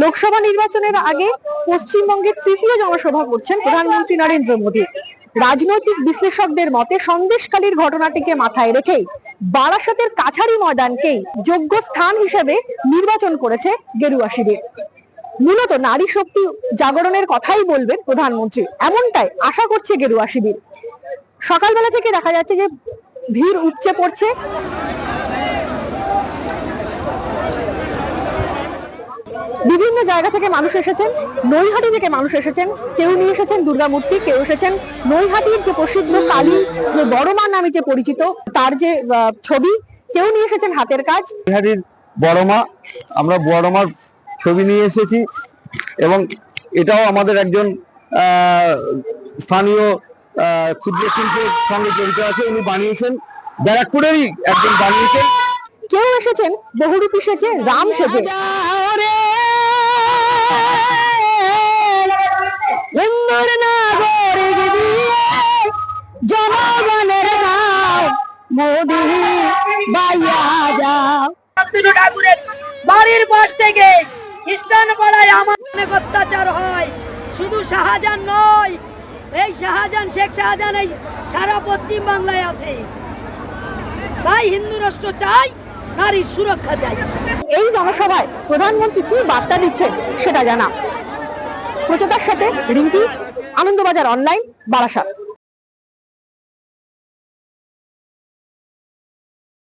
লোকসভা নির্বাচনের আগে পশ্চিমবঙ্গের তৃতীয় জনসভা করছেন প্রধানমন্ত্রী নরেন্দ্র মোদী। রাজনৈতিক বিশ্লেষকদের মতে সন্দেশখালীর ঘটনাটিকে মাথায় রেখেই বারাসতের কাছারি ময়দানকেই যোগ্য স্থান হিসেবে নির্বাচন করেছে গেরুয়া শিবির। মূলত নারী শক্তি জাগরণের কথাই বলবেন প্রধানমন্ত্রী। এমনটাই আশা করছে গেরুয়া শিবির। সকালবেলা থেকে দেখা যাচ্ছে যে ভিড় উপচে পড়ছে। বিভিন্ন জায়গা থেকে মানুষ এসেছেন নৈহাটি থেকে মানুষ এসেছেন কেউ নিয়ে এসেছেন দুর্গা মূর্তি কেউ এসেছেন নৈহাটির যে প্রসিদ্ধ কালী যে বড় মা নামে যে পরিচিত তার যে ছবি কেউ নিয়ে এসেছেন হাতের কাজ। বিহারির বড় মা আমরা বড় মার ছবি নিয়ে এসেছি এবং এটাও আমাদের একজন আহ, স্থানীয় ক্ষুদ্র শিল্পের সঙ্গে জড়িত আছে উনি বানিয়েছেন ব্যারাকপুরেরই একজন বানিয়েছেন। কেউ এসেছেন বহুরূপী সেজে রাম সেজে। জনগণের নাম মোদি বাইয়া যাও। ঠাকুরের বাড়ির পাশ থেকে খ্রিস্টান পাড়ায় আমার অনেক অত্যাচার হয়। শুধু শাহজাহান নয় এই শাহজাহান শেখ শাহজাহান এই সারা পশ্চিম বাংলায় আছে। তাই হিন্দু রাষ্ট্র চাই নারীর সুরক্ষা চাই। এই জনসভায় প্রধানমন্ত্রী কি বার্তা দিচ্ছেন সেটা জানা। প্রচেতার সাথে রিঙ্কি আনন্দবাজার অনলাইন বারাসাত।